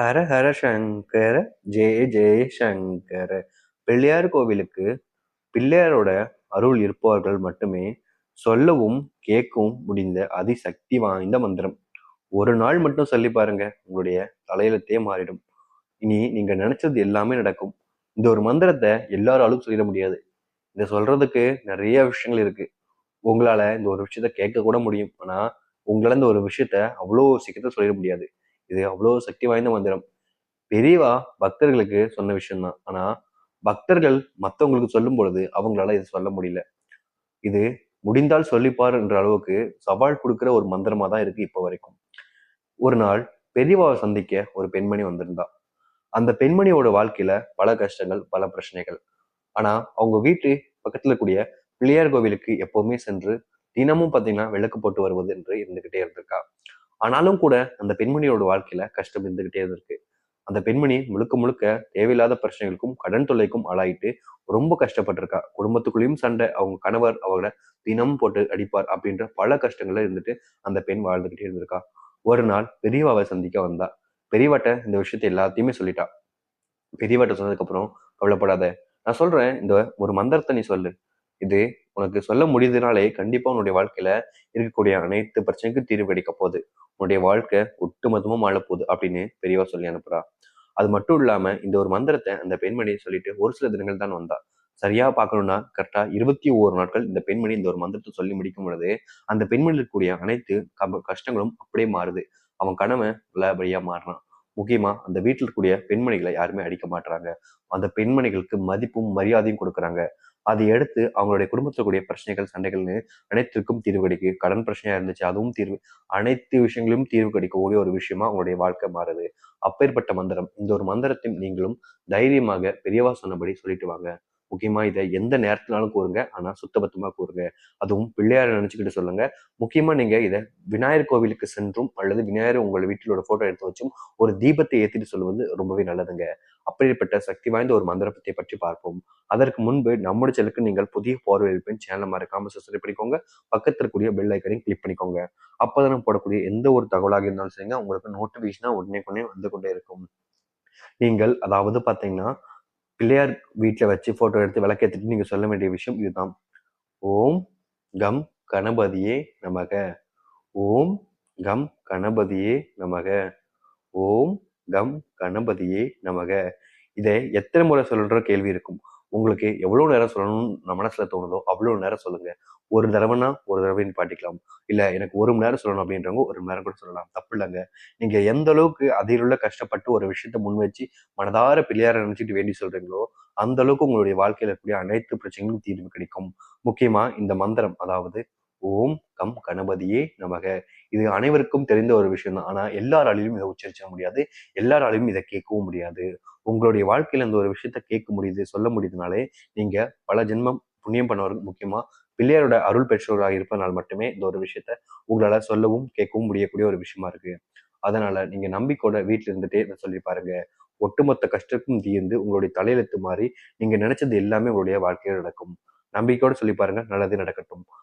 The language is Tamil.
ஹர ஹர சங்கர ஜெய ஜெய சங்கர. பிள்ளையார் கோவிலுக்கு பிள்ளையாரோட அருள் இருப்பவர்கள் மட்டுமே சொல்லவும் கேட்கவும் முடிந்த அதிசக்தி வாய்ந்த மந்திரம். ஒரு நாள் மட்டும் சொல்லி பாருங்க உங்களுடைய தலையிலத்தே மாறிடும். இனி நீங்க நினைச்சது எல்லாமே நடக்கும். இந்த ஒரு மந்திரத்தை எல்லாராலும் சொல்லிட முடியாது. இதை சொல்றதுக்கு நிறைய விஷயங்கள் இருக்கு. உங்களால இந்த ஒரு விஷயத்த கேட்க கூட முடியும். ஆனா உங்களால இந்த ஒரு விஷயத்த அவ்வளோ சீக்கிரத்தை சொல்லிட முடியாது. இது அவ்வளோ சக்தி வாய்ந்த மந்திரம். பெரியவா பக்தர்களுக்கு சொன்ன விஷயம்தான். ஆனா பக்தர்கள் மற்றவங்களுக்கு சொல்லும் பொழுது அவங்களால இது சொல்ல முடியல. இது முடிந்தால் சொல்லிப்பார் என்ற அளவுக்கு சவால் கொடுக்கிற ஒரு மந்திரமா தான் இருக்கு இப்போ வரைக்கும். ஒரு நாள் பெரியவாவை சந்திக்க ஒரு பெண்மணி வந்திருந்தா. அந்த பெண்மணியோட வாழ்க்கையில பல கஷ்டங்கள் பல பிரச்சனைகள். ஆனா அவங்க வீட்டு பக்கத்துல கூடிய பிள்ளையார் கோவிலுக்கு எப்பவுமே சென்று தினமும் பாத்தீங்கன்னா விளக்கு போட்டு வருவது என்று இருந்துகிட்டே இருந்திருக்கா. ஆனாலும் கூட அந்த பெண்மணியோட வாழ்க்கையில கஷ்டம் இருந்துகிட்டே இருக்கு. அந்த பெண்மணி முழுக்க முழுக்க தேவையில்லாத பிரச்சனைகளுக்கும் கடன் தொல்லைக்கும் ஆளாயிட்டு ரொம்ப கஷ்டப்பட்டிருக்கா. குடும்பத்துக்குள்ளேயும் சண்டை அவங்க கணவர் அவங்கள தினம் போட்டு அடிப்பார் அப்படின்ற பல கஷ்டங்கள்ல இருந்துட்டு அந்த பெண் வாழ்ந்துகிட்டே இருந்திருக்கா. ஒரு நாள் பெரியவாவை சந்திக்க வந்தா. பெரியவாட்ட இந்த விஷயத்த எல்லாத்தையுமே சொல்லிட்டா. பெரியவாட்ட சொன்னதுக்கு அப்புறம் கவலைப்படாத. நான் சொல்றேன் இந்த ஒரு மந்திரத்தை நீ சொல்லு. இது உனக்கு சொல்ல முடியுதுனாலே கண்டிப்பா உன்னுடைய வாழ்க்கையில இருக்கக்கூடிய அனைத்து பிரச்சனைக்கும் தீர்வு கிடைக்க போகுது. உன்னுடைய வாழ்க்கை ஒட்டுமொத்தமும் வாழ போகுது அப்படின்னு பெரியவா சொல்லி அனுப்புறா. அது மட்டும் இல்லாம இந்த ஒரு மந்திரத்தை அந்த பெண்மணி சொல்லிட்டு ஒரு சில தினங்கள் தான் வந்தா. சரியா பார்க்கணும்னா கரெக்டா இருபத்தி ஓரு நாட்கள் இந்த பெண்மணி இந்த ஒரு மந்திரத்தை சொல்லி முடிக்கும் பொழுது அந்த பெண்மணி இருக்கக்கூடிய அனைத்து கஷ்டங்களும் அப்படியே மாறுது. அவன் கணவன் நல்லபடியா மாறினான் முக்கியமா அந்த வீட்டில் இருக்கக்கூடிய பெண்மணிகளை யாருமே அடிக்க மாட்டாங்க அந்த பெண்மணிகளுக்கு மதிப்பும் மரியாதையும் கொடுக்குறாங்க. அதை எடுத்து அவங்களுடைய குடும்பத்தில் கூடிய பிரச்சனைகள் சண்டைகள்னு அனைத்திற்கும் தீர்வு கிடைக்கும். கடன் பிரச்சனையா இருந்துச்சு அதுவும் தீர்வு அனைத்து விஷயங்களும் தீர்வு கிடைக்கக்கூடிய ஒரு விஷயமா அவங்களுடைய வாழ்க்கை மாறுது. அப்பேற்பட்ட மந்திரம். இந்த ஒரு மந்திரத்தையும் நீங்களும் தைரியமாக பெரியவா சொன்னபடி சொல்லிட்டு வாங்க. முக்கியமா இதை எந்த நேரத்தினாலும் கூறுங்க. ஆனா சுத்தபத்தமா கூறுங்க. அதுவும் பிள்ளையார நினைச்சுக்கிட்டு சொல்லுங்க. முக்கியமா நீங்க இதை விநாயகர் கோவிலுக்கு சென்றும் அல்லது விநாயகர் உங்கள் வீட்டிலோட போட்டோ எடுத்து வச்சும் ஒரு தீபத்தை ஏற்றிட்டு சொல்வது ரொம்பவே நல்லதுங்க. அப்படிப்பட்ட சக்தி வாய்ந்த ஒரு மந்திரத்தை பற்றி பார்ப்போம். அதற்கு முன்பு நம்முடைய செலுக்கு நீங்கள் புதிய பார்வையில் சேனலை மறக்காம சப்ஸ்கிரைப் பண்ணிக்கோங்க. பக்கத்தில் இருக்கக்கூடிய பெல் ஐக்கனையும் கிளிக் பண்ணிக்கோங்க. அப்போதான் போடக்கூடிய எந்த ஒரு தகவலாக இருந்தாலும் சரிங்க. உங்களுக்கு நோட்டிபிகேஷனா உடனே உடனே வந்து கொண்டே இருக்கும். நீங்கள் அதாவது பார்த்தீங்கன்னா பிள்ளையார் வீட்டில் வச்சு ஃபோட்டோ எடுத்து விளக்கேற்றிட்டு நீங்கள் சொல்ல வேண்டிய விஷயம் இதுதான். ஓம் கம் கணபதியே நமக. ஓம் கம் கணபதியே நமக. ஓம் கம் கணபதியே நமக. இதை எத்தனை முறை சொல்ற கேள்வி இருக்கும். உங்களுக்கு எவ்வளவு நேரம் சொல்லணும்னு மனசுல தோணுதோ அவ்வளவு நேரம் சொல்லுங்க. ஒரு தடவைனா ஒரு தடவை பாட்டிக்கலாம். இல்ல எனக்கு ஒரு மணி நேரம் சொல்லணும் அப்படின்றவங்க ஒரு மணி நேரம் கூட சொல்லலாம். தப்பு இல்லைங்க. நீங்க எந்த அளவுக்கு அதில் உள்ள கஷ்டப்பட்டு ஒரு விஷயத்த முன் வச்சு மனதார பிள்ளையார நினைச்சிட்டு வேண்டி சொல்றீங்களோ அந்த அளவுக்கு உங்களுடைய வாழ்க்கையில இருக்கக்கூடிய அனைத்து பிரச்சனைகளும் தீர்வு கிடைக்கும். முக்கியமா இந்த மந்திரம் அதாவது ஓம் கம் கணபதியே நமக. இது அனைவருக்கும் தெரிந்த ஒரு விஷயம் தான் ஆனா எல்லாராலையும் இதை உச்சரிச்சிட முடியாது. எல்லாராலையும் இதை கேட்கவும் முடியாது. உங்களுடைய வாழ்க்கையில இந்த ஒரு விஷயத்த கேட்க முடியுது சொல்ல முடியுதுனாலே நீங்க பல ஜென்மம் புண்ணியம் பண்ணவர்கள் முக்கியமா பிள்ளையாரோட அருள் பெற்றோராக இருப்பதனால் மட்டுமே இந்த ஒரு விஷயத்த உங்களால சொல்லவும் கேட்கவும் முடியக்கூடிய ஒரு விஷயமா இருக்கு. அதனால நீங்க நம்பிக்கையோட வீட்டுல இருந்துட்டே இதை சொல்லி பாருங்க. ஒட்டுமொத்த கஷ்டத்துக்கும் தீர்ந்து உங்களுடைய தலையெழுத்து மாறி நீங்க நினைச்சது எல்லாமே உங்களுடைய வாழ்க்கையில் நடக்கும். நம்பிக்கையோட சொல்லி பாருங்க. நல்லது நடக்கட்டும்.